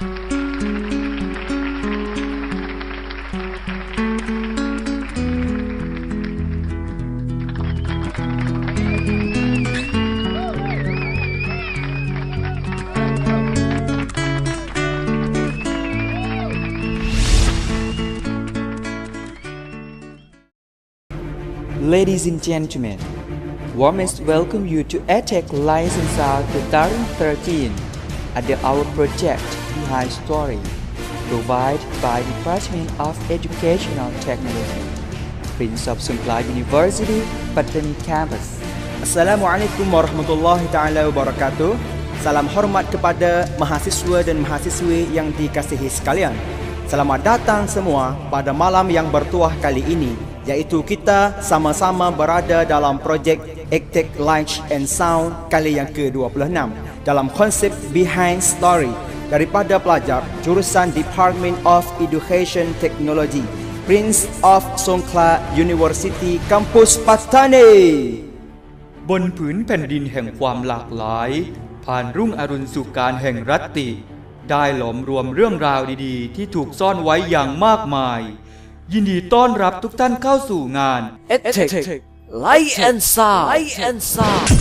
Ladies and gentlemen, warmest welcome you to EdTech License Out 2013 under our project Behind Story, provided by Department of Educational Technology, Prince of Sungla University, Pattani Campus. Assalamualaikum warahmatullahi taala wabarakatuh. Salam hormat kepada mahasiswa dan mahasiswi yang dikasihi sekalian. Selamat datang semua pada malam yang bertuah kali ini iaitu kita sama-sama berada dalam projek Actec Light and Sound kali yang ke-26 dalam konsep Behind Story daripada pelajar jurusan Department of Education Technology Prince of Songkla University Kampus Patani บนผืนแผ่นดินแห่งความหลากหลาย ผ่านรุ่งอรุณสู่การแห่งรัตติ ได้หลอมรวมเรื่องราวดีๆ ที่ถูกซ่อนไว้อย่างมากมาย ยินดีต้อนรับทุกท่านเข้าสู่งาน EdTech Light and Sound Light and Sound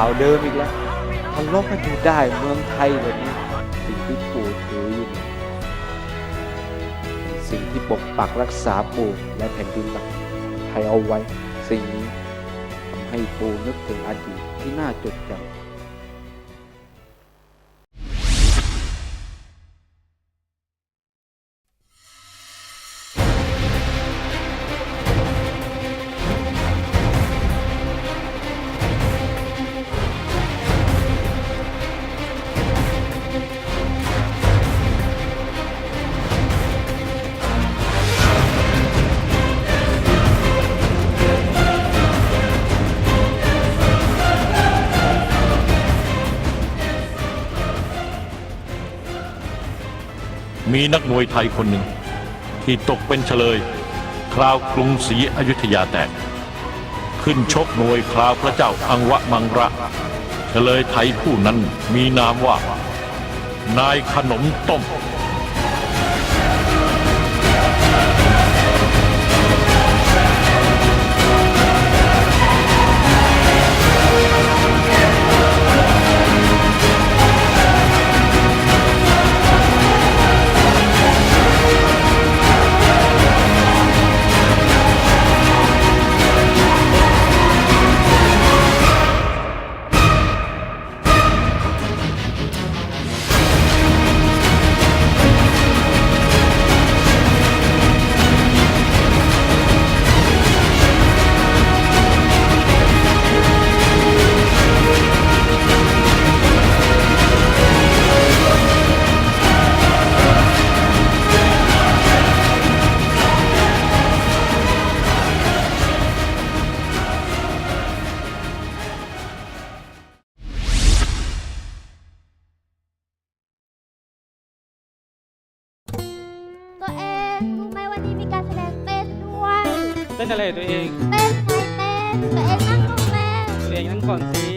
าวเดิมอีกแล้วทะเลาะกันอยู่ได้เมืองไทยแบบนี้สิ่งที่ปู่ถืออยู่สิ่งที่ปกปักรักษาปู่และแผ่นดินหลักไทยเอาไว้ สิ่งนี้ทำให้ปู่นึกถึงอดีตที่น่าจดจำ มีนักมวยไทยคนหนึ่ง ที่ตกเป็นเฉลย คราวกรุงศรีอยุธยาแตก ขึ้นชกมวยคราวพระเจ้าอังวะมังระ เฉลยไทยผู้นั้นมีนามว่า นายขนมต้ม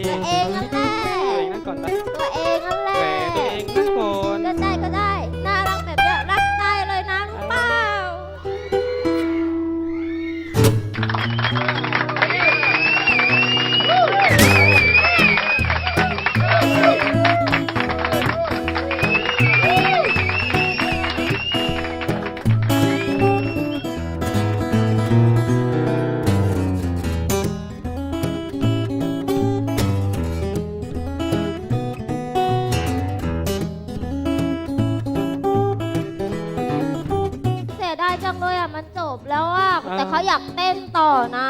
ตัวเองนั่นแหละตัวเองนั่นก่อนนะ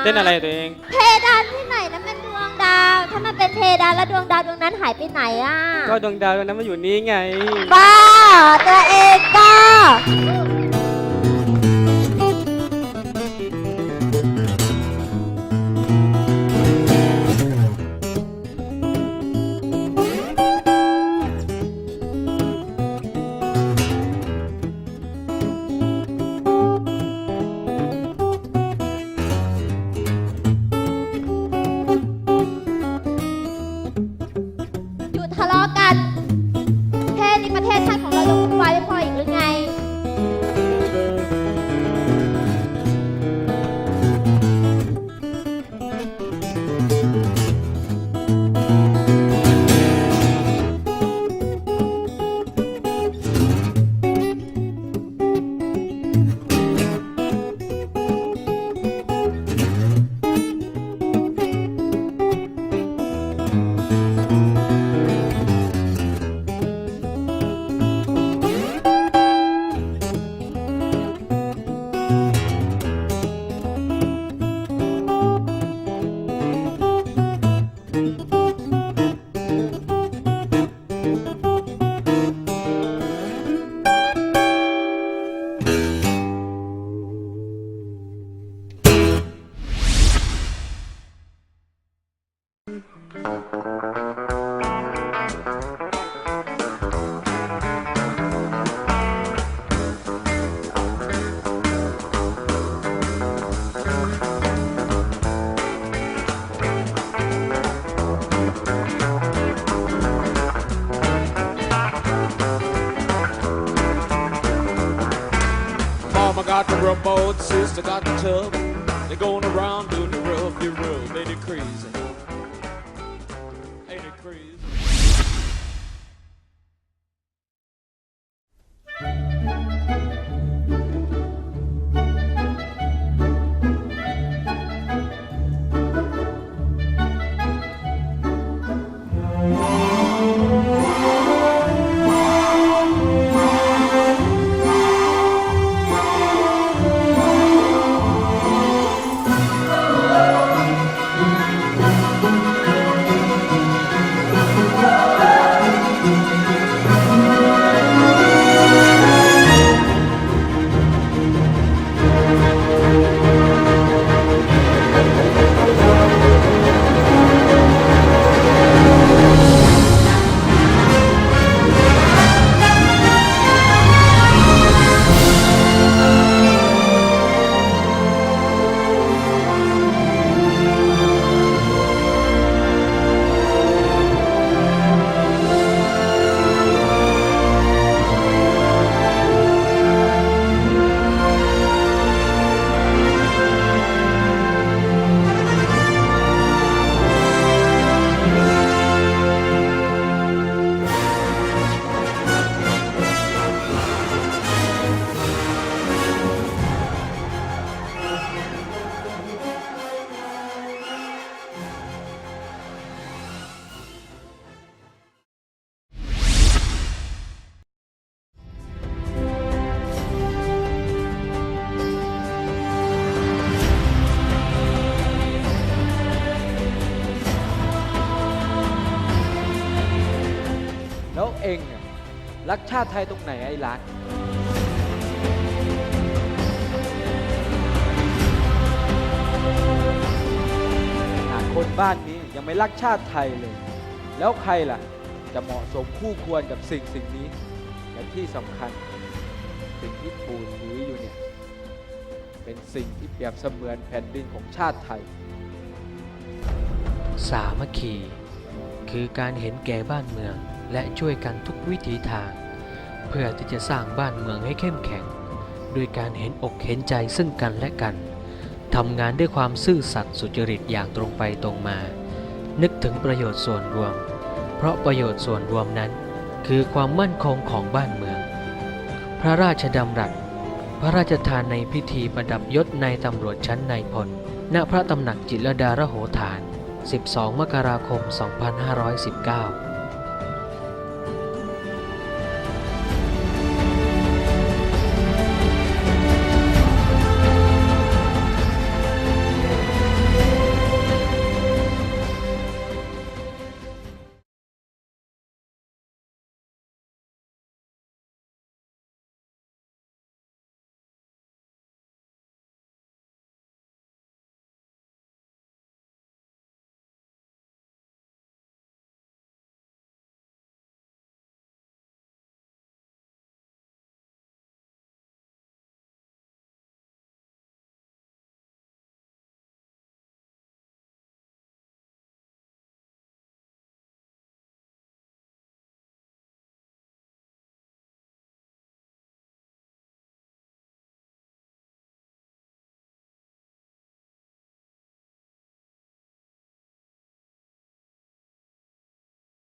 เต้นอะไรตัวเอง เพดานที่ไหนนั่นมันดวงดาว ถ้ามันเป็นเพดานแล้วดวงดาวดวงนั้นหายไปไหนอะก็ดวงดาวดวงนั้นมาอยู่นี่ไง บ้าตัวเองบ้า tub. They're going around doing the roughy rough. Ain't it crazy? Ain't it crazy? รักชาติไทยตรงไหนไอ้รักขนาดคนบ้านนี้ยังไม่รักชาติไทยเลย แล้วใครล่ะ จะเหมาะสมคู่ควรกับสิ่งสิ่งนี้ และที่สำคัญสิ่งที่ปู่ถืออยู่เนี่ย เป็นสิ่งที่เปรียบเสมือนแผ่นดินของชาติไทย สามัคคี คือการเห็นแก่บ้านเมืองและช่วยกันทุกวิถีทาง เพื่อที่จะสร้างบ้านเมืองให้เข้มแข็งด้วยการเห็นอกเห็นใจซึ่งกันและกันทำงานด้วยความซื่อสัตย์สุจริตอย่างตรงไปตรงมา นึกถึงประโยชน์ส่วนรวม เพราะประโยชน์ส่วนรวมนั้น คือความมั่นคงของบ้านเมือง พระราชดำรัส พระราชทานในพิธีประดับยศในตำรวจชั้นนายพล ณ พระตำหนักจิตรดารโหฐาน 12 มกราคม 2519